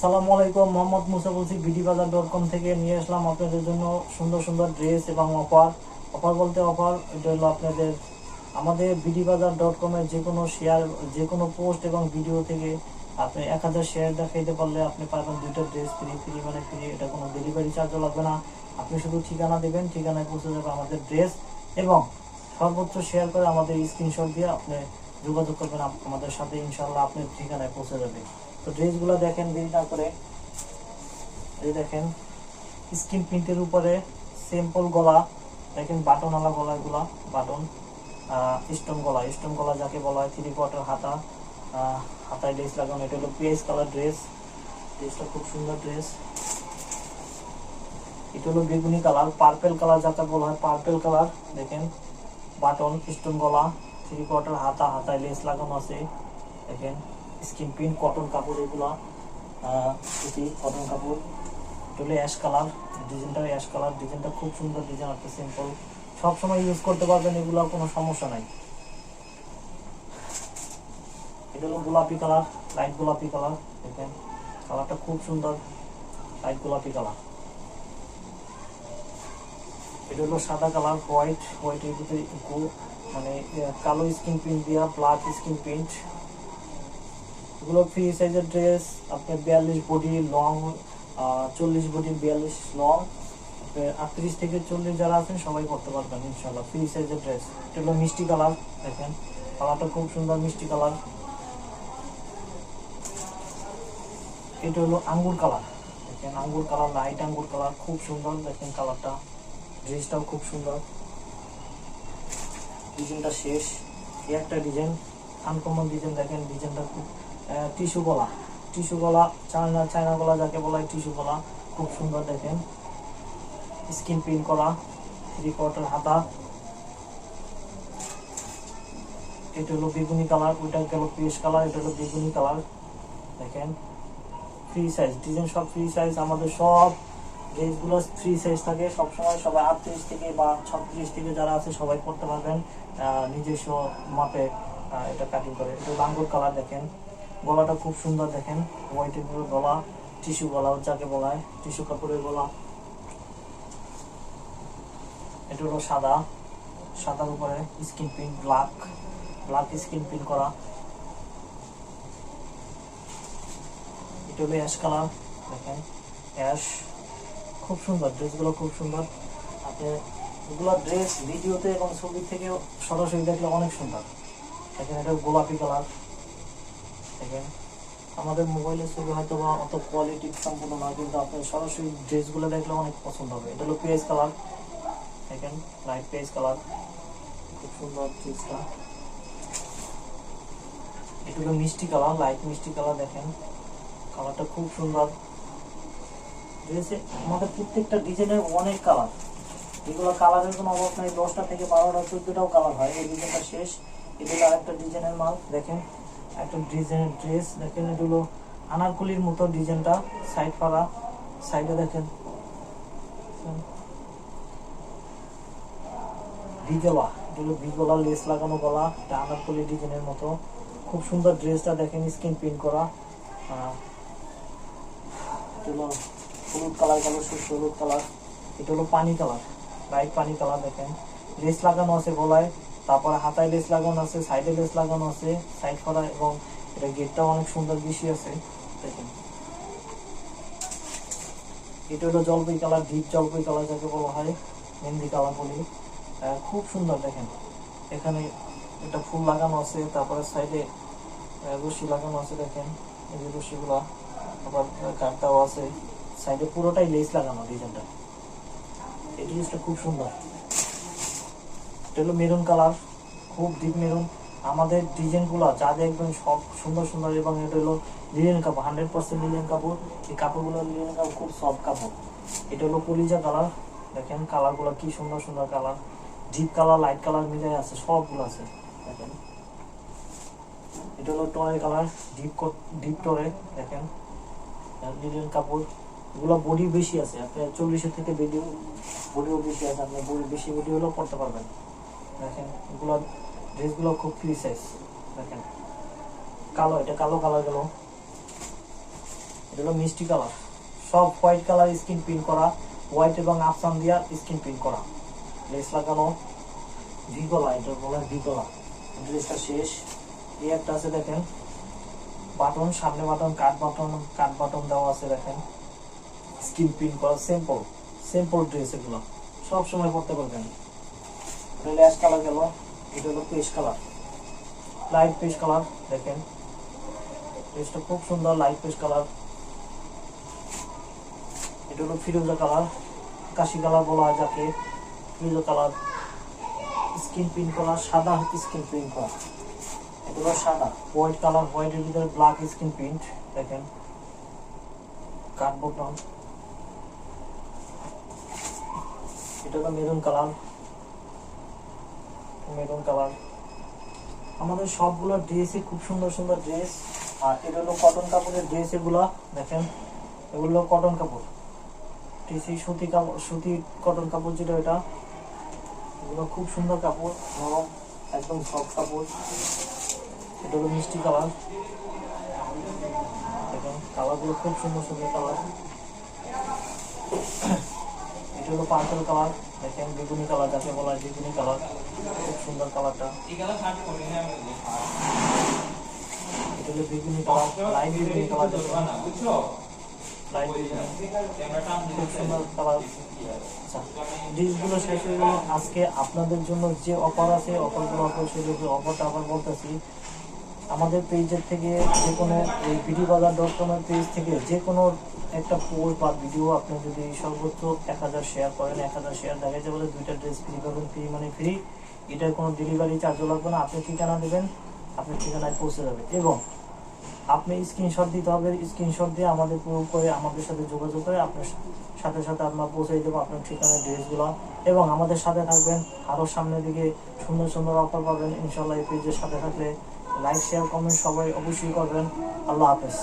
সালামু আলাইকুম, মোহাম্মদ মুসা বলছি বিডি বাজার ডট কম থেকে নিয়ে আসলাম আপনাদের জন্য সুন্দর সুন্দর ড্রেস এবং অফার অফার বলতে অফার এটা হলো আপনাদের আমাদের বিডি বাজার ডট কমের যে কোনো শেয়ার যে কোনো পোস্ট এবং ভিডিও থেকে আপনি এক হাজার শেয়ার দেখাইতে পারলে আপনি পাবেন ড্রেস ফ্রি ফ্রি মানে ফ্রি এটা কোনো ডেলিভারি চার্জও লাগবে না। আপনি শুধু ঠিকানা দেবেন, ঠিকানায় পৌঁছে যাবে আমাদের ড্রেস এবং সর্বোচ্চ শেয়ার করে আমাদের স্ক্রিনশট দিয়ে আপনি যোগাযোগ করবেন আমাদের সাথে ইনশাল্লাহ আপনার ঠিকানায় পৌঁছে যাবে তো ড্রেসগুলো দেখেন দেরি না করে। এই দেখেন, স্কিন প্রিন্টের উপরে সিম্পল গলা, দেখেন বাটনওয়ালা গলা এগুলা বাটন স্টোন গলা। স্টোন গলা যাকে বলা হয় থ্রি কোয়ার্টার হাতা হাতায় ড্রেস লাগানো। এটা হলো পিএস কালার ড্রেস ড্রেসটা খুব সুন্দর ড্রেস এটা হলো বেগুনি কালার। পার্পেল কালার যাকে বলা হয় পার্পেল কালার। দেখেন, বাটন স্টোন গলা থ্রি কোয়ার্টার হাতা, হাতায় লেস লাগানো আছে। দেখেন স্কিন প্রিন্ট, কটন কাপড় এগুলা সুতি কটন কাপড় এটা হলো অ্যাশ কালার ডিজাইনটা অ্যাশ কালার ডিজাইনটা খুব সুন্দর ডিজাইন, একটা সিম্পল সব সময় ইউজ করতে পারবেন এগুলো কোনো সমস্যা নাই। এটা হলো গোলাপি কালার লাইট গোলাপি কালার দেখেন কালারটা খুব সুন্দর লাইট গোলাপি কালার এটা হলো সাদা কালার হোয়াইট হোয়াইটের ভিতরে মানে কালো স্কিন প্রিন্ট দেওয়া ব্ল্যাক স্কিন প্রিন্ট এগুলো ফ্রি সাইজের ড্রেস আপনার বিয়াল্লিশ বডি লং চল্লিশ বডি বিয়াল্লিশ লং আটত্রিশ থেকে চল্লিশ যারা আছেন, সবাই করতে পারবেন ইনশাল্লাহ ফ্রি সাইজের ড্রেস এটা হলো মিষ্টি কালার দেখেন কালারটা খুব সুন্দর মিষ্টি কালার এটা হলো আঙ্গুর কালার দেখেন, আঙ্গুর কালার লাইট আঙ্গুর কালার খুব সুন্দর, দেখেন কালারটা ড্রেসটাও খুব সুন্দর। ডিজাইনটা শেষ। একটা ডিজাইন আনকমন ডিজাইন দেখেন ডিজাইনটা খুব টিস্যু গলা। টিস্যু গলা, চায়না চায়না গলা যাকে বলা হয় টিস্যু গলা, খুব সুন্দর দেখেন। স্কিন প্রিন্ট করা থ্রি কোয়ার্টার হাতা। এটা হলো বেগুনি কালার, ওইটা গেল পিস কালার, এটা হলো বেগুনি কালার। দেখেন ফ্রি সাইজ ডিজাইন সব ফ্রি সাইজ আমাদের সব ড্রেসগুলো ফ্রি সাইজ থাকে। সবসময় সবাই আটত্রিশ থেকে বা ছত্রিশ থেকে যারা আছে, সবাই পড়তে পারবেন। নিজস্ব মাপে এটা কাটিং করে। এটা লাঙ্গুর কালার, দেখেন। গলাটা খুব সুন্দর দেখেন। হোয়াইটের পুরো গলা টিস্যু গলা যাকে বলা হয় টিস্যু কাপড়ের গলা। এটা হলো সাদা। সাদার উপরে skin print black black skin print করা। এটা হলো অ্যাশ কালার দেখেন। অ্যাশ খুব সুন্দর, ড্রেসগুলো খুব সুন্দর। আপনি এগুলো ড্রেস ভিডিওতে এবং ছবি থেকে সরাসরি দেখলে অনেক সুন্দর। দেখেন, এটা গোলাপি কালার দেখেন আমাদের মোবাইলের ছবি হয়তো বা অত কোয়ালিটি সম্পূর্ণ না কিন্তু আপনার সরাসরি ড্রেসগুলো দেখলে অনেক পছন্দ হবে। এটা হলো পেজ কালার দেখেন লাইট পেজ কালার খুব সুন্দর ড্রেসটা এটা হলো মিষ্টি কালার লাইট মিষ্টি কালার দেখেন। কালারটা খুব সুন্দর। ড্রেসে আমাদের প্রত্যেকটা ডিজাইনের অনেক কালার এগুলো কালারের কোনো অভাব নাই। দশটা থেকে বারোটা, চোদ্দটাও কালার হয়। এই ডিজাইনটা শেষ। এগুলো আরেকটা ডিজাইনের মাল। দেখেন। একটা ডিজাইনের ড্রেস দেখেন এগুলো আনারকুলির মতো ডিজাইনটা সাইড পাড়া সাইডে দেখেন। ভিগলা এগুলো ভিগলা লেস লাগানো গলা, এটা আনারকুলি ডিজাইনের মতো। খুব সুন্দর ড্রেসটা দেখেন স্কিন প্রিন্ট করা। এটা হলুদ কালার গেল হলুদ কালার এটা হলো পানি কালার লাইট পানি কালার দেখেন। লেস লাগানো আছে গলায়। তারপরে হাতায় লেস লাগানো আছে সাইডে লেস লাগানো আছে সাইড করা এবং এটা গেটটাও অনেক সুন্দর বেশি আছে, দেখেন। এটা হলো জলপাই কালার ডিপ জলপাই কালার যাকে বলা হয়, মেহেন্দি কালার বলি। খুব সুন্দর, দেখেন। এখানে এটা ফুল লাগানো আছে, তারপরে সাইডে রশি লাগানো আছে, দেখেন। এই যে রশিগুলা, আবার কাঠটাও আছে। সাইডে পুরোটাই লেস লাগানো ডিজাইনটা। এই জিনিসটা খুব সুন্দর। এটা হলো মেরুন কালার। খুব ডিপ মেরুন আমাদের ডিজাইনগুলো যা দেখবেন সব সুন্দর সুন্দর এবং এটা হলো লিলেন কাপড় হান্ড্রেড পার্সেন্ট লিলেন কাপড়। এই কাপড়গুলো লিলেন কাপড়, খুব সফট কাপড়। এটা হলো কলিজা কালার দেখেন কালারগুলো কি সুন্দর সুন্দর colour deep colour light colour মিলাই আছে, সবগুলো আছে। দেখেন। এটা হলো টরে কালার ডিপ ডিপ টরে দেখেন। লিলেন কাপড়, এগুলো বডি বেশি আছে। আপনার চল্লিশের থেকে বেডিও বডিও বেশি আছে। আপনি বডি বেশি বডি হলেও পড়তে পারবেন। দেখেন, এগুলো ড্রেসগুলো খুব ফ্রি সাইজ দেখেন। কালো, এটা কালো কালার গেল। এটা এগুলো মিষ্টি কালার সব হোয়াইট কালার স্কিন প্রিন্ট করা হোয়াইট এবং আফসান দিয়া স্কিন প্রিন্ট করা। লেস লাগানো ভিগলা এটা বলে ভিগলা ড্রেসটা শেষ। এই একটা আছে, দেখেন। বাটন সামনে button cut button cut button দেওয়া আছে, দেখেন। স্কিন প্রিন্ট করা সিম্পল সিম্পল ড্রেস এগুলো। সব সময় পড়তে পারবেন। ল্যাশ কালার গেল। এটা খুব সুন্দর লাইট পেস্ট কালার এটা হলো কালার কাশি কালার বলা হয় স্কিন প্রিন্ট করা, সাদা হাতে স্কিন প্রিন্ট করা। এগুলো সাদা। হোয়াইট কালার হোয়াইটের ভিতরে ব্ল্যাক স্কিন প্রিন্ট দেখেন। কাঠ এটা হলো মেরুন কালার মেরুন কালার। আমাদের সবগুলো ড্রেসই খুব সুন্দর সুন্দর ড্রেস আর এটা হলো কটন কাপড়ের ড্রেস এগুলো, দেখেন। এগুলো কটন কাপড়। টিসি সুতি কাপড় সুতি কটন কাপড় যেটা এটা। এগুলো খুব সুন্দর কাপড়, নরম, একদম সফট কাপড়। এটা হলো মিষ্টি কালার। দেখেন, কালারগুলো খুব সুন্দর সুন্দর কালার। হলো পার্পল কালার দেখেন বেগুনি কালার, যাকে বলা হয় বেগুনি কালার, খুব সুন্দর কালারটা। বেগুনি কালার কালার আচ্ছা ডিশগুলো গেল আজকে আপনাদের জন্য যে অফার আছে, অফারগুলো অফার সেগুলো অফারটা আবার বলতেছি। আমাদের পেজের থেকে যে কোনো এই বিডি বাজার ডট কমের পেজ থেকে যে কোনো একটা পোস্ট বা ভিডিও আপনি যদি সর্বোচ্চ এক হাজার শেয়ার করেন, এক হাজার শেয়ার দেখা যাবে দুইটা ড্রেস ফ্রি পাবেন ফ্রি মানে ফ্রি এটার কোনো ডেলিভারি চার্জও লাগবে না, আপনি ঠিকানা দেবেন আপনার ঠিকানায় পৌঁছে যাবে। এবং আপনি স্ক্রিনশট দিতে হবে স্ক্রিনশট দিয়ে আমাদের প্রয়োগ করে, আমাদের সাথে যোগাযোগ করে আপনার সাথে সাথে আমরা পৌঁছে দেবো আপনার ঠিকানায় ড্রেসগুলো এবং আমাদের সাথে থাকবেন আরও সামনের দিকে সুন্দর সুন্দর অফার পাবেন ইনশাল্লাহ এই পেজের সাথে থাকলে লাইক শেয়ার কমেন্ট সবাই অবশ্যই করবেন। আল্লাহ হাফেজ।